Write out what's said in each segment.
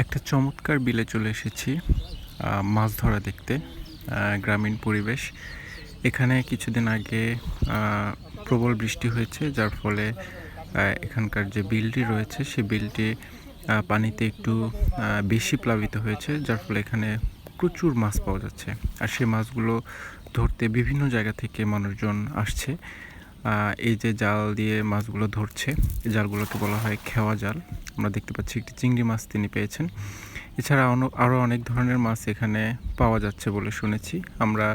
একটা চমৎকার বিলে চলে এসেছি মাছ ধরা দেখতে গ্রামীণ পরিবেশ। এখানে কিছুদিন আগে প্রবল বৃষ্টি হয়েছে, যার ফলে এখানকার যে বিলটি রয়েছে, সেই বিলটি পানিতে একটু বেশি প্লাবিত হয়েছে, যার ফলে এখানে প্রচুর মাছ পাওয়া যাচ্ছে। আর সেই মাছগুলো ধরতে বিভিন্ন জায়গা থেকে মানুষজন আসছে। এই যে জাল দিয়ে মাছগুলো ধরছে এই জালগুলোকে বলা হয় খেওয়া জাল। আমরা দেখতে পাচ্ছি একটি চিংড়ি মাছ তিনি পেয়েছেন। এছাড়া আরও অনেক ধরনের মাছ এখানে পাওয়া যাচ্ছে বলে শুনেছি। আমরা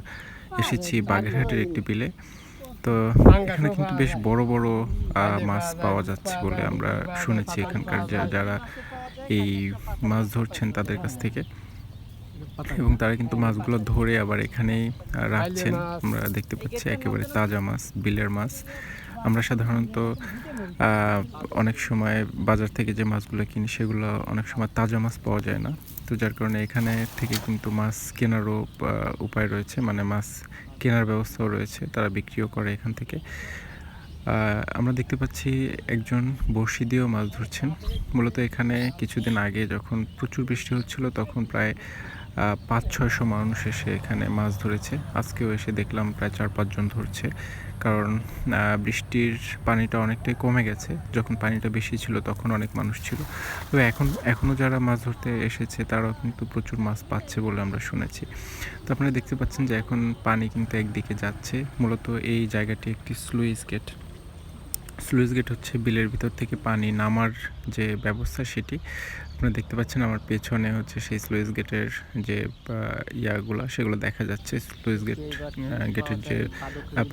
এসেছি বাগেরহাটের একটি বিলে। তো এখানে কিন্তু বেশ বড় বড় মাছ পাওয়া যাচ্ছে বলে আমরা শুনেছি এখানকার যারা এই মাছ ধরছেন তাদের কাছ থেকে। এবং তারা কিন্তু মাছগুলো ধরে আবার এখানেই রাখছেন। আমরা দেখতে পাচ্ছি একেবারে তাজা মাছ বিলের মাছ। আমরা সাধারণত অনেক সময় বাজার থেকে যে মাছগুলো কিনি সেগুলো অনেক সময় তাজা মাছ পাওয়া যায় না। তো যার কারণে এখানে থেকে কিন্তু মাছ কেনারও উপায় রয়েছে। মানে মাছ কেনার ব্যবস্থাও রয়েছে তারা বিক্রিও করে এখান থেকে। আমরা দেখতে পাচ্ছি একজন বড়শি দিয়েও মাছ ধরছেন। মূলত এখানে কিছুদিন আগে যখন প্রচুর বৃষ্টি হচ্ছিল তখন প্রায় পাঁচ ছয়শো মানুষ এসে এখানে মাছ ধরেছে। আজকেও এসে দেখলাম প্রায় চার পাঁচজন ধরছে। কারণ বৃষ্টির পানিটা অনেকটাই কমে গেছে। যখন পানিটা বেশি ছিল তখন অনেক মানুষ ছিল। তবে এখন এখনও যারা মাছ ধরতে এসেছে তারাও কিন্তু প্রচুর মাছ পাচ্ছে বলে আমরা শুনেছি। তো আপনারা দেখতে পাচ্ছেন যে এখন পানি কিন্তু একদিকে যাচ্ছে। মূলত এই জায়গাটি একটি স্লুইস গেট। স্লুইস গেট হচ্ছে বিলের ভিতর থেকে পানি নামার যে ব্যবস্থা সেটি। আপনারা দেখতে পাচ্ছেন আমার পেছনে হচ্ছে সেই স্লুইস গেটের যে ইয়াগুলা সেগুলো দেখা যাচ্ছে। স্লুইস গেট গেটের যে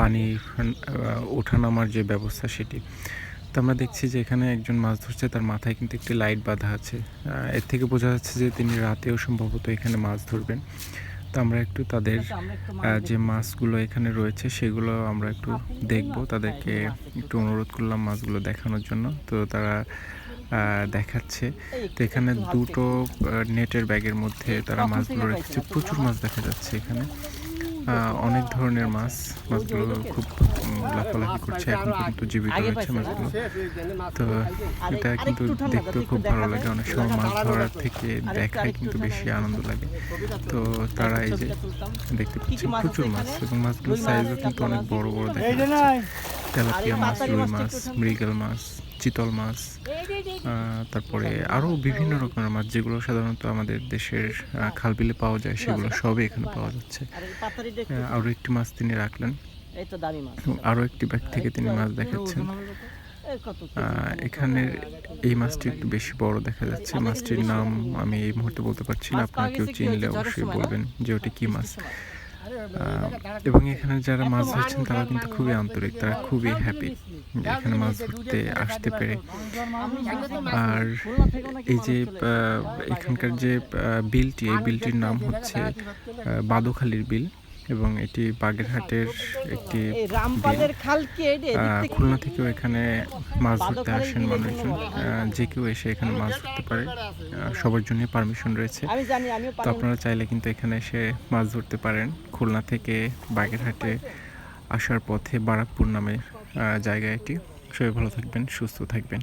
পানি ওঠা নামার যে ব্যবস্থা সেটি। তো আমরা দেখছি যে এখানে একজন মাছ ধরছে তার মাথায় কিন্তু একটি লাইট বাঁধা আছে। এর থেকে বোঝা যাচ্ছে যে তিনি রাতেও সম্ভবত এখানে মাছ ধরবেন। তো আমরা একটু তাদের যে মাছগুলো এখানে রয়েছে সেগুলো আমরা একটু দেখব তাদেরকে একটু অনুরোধ করলাম মাছগুলো দেখানোর জন্য। তো তারা দেখাচ্ছে। তো এখানে দুটো নেটের ব্যাগের মধ্যে তারা মাছগুলো রেখেছে। প্রচুর মাছ দেখা যাচ্ছে এখানে। অনেক ধরনের মাছ, মাছগুলো খুব লাফালাফি করছে, এখন পর্যন্ত জীবিত রয়েছে মাছগুলো। তো এটা কিন্তু দেখতেও খুব ভালো লাগে, অনেক সময় মাছ ধরার থেকে দেখায় কিন্তু বেশি আনন্দ লাগে। তো তারা এই যে দেখতে পাচ্ছি প্রচুর মাছ এবং মাছগুলোর সাইজও কিন্তু অনেক বড় বড় দেখা যাচ্ছে। তেলাপিয়া মাছ রুই মাছ মৃগেল মাছ চিতল মাছ আহ, তারপরে আরও বিভিন্ন রকমের মাছ যেগুলো সাধারণত আমাদের দেশের খালবিলে পাওয়া যায় সেগুলো সবই এখানে পাওয়া যাচ্ছে। আরও একটি মাছ তিনি রাখলেন। আরও একটি ব্যাগ থেকে তিনি মাছ দেখাচ্ছেন। এখানের এই মাছটি একটু বেশি বড় দেখা যাচ্ছে। মাছটির নাম আমি এই মুহূর্তে বলতে পারছি না আপনারা কেউ চিনলে অবশ্যই বলবেন যে ওটি কি মাছ এবং এখানে যারা মাছ ধরছেন, তারা কিন্তু খুবই আন্তরিক, তারা খুবই হ্যাপি এখানে মাছ ধরতে আসতে পেরে। আর এই যে এখানকার যে বিলটি, এই বিলটির নাম হচ্ছে বাদুখালীর বিল। এবং এটি বাগেরহাটের একটি খুলনা থেকেও এখানে মাছ ধরতে আসেন মানুষজন। যে কেউ এসে এখানে মাছ ধরতে পারে। সবার জন্য পারমিশন রয়েছে। তো আপনারা চাইলে কিন্তু এখানে এসে মাছ ধরতে পারেন। খুলনা থেকে বাগেরহাটে আসার পথে বারাকপুর নামের জায়গা এটি। সবাই ভালো থাকবেন সুস্থ থাকবেন।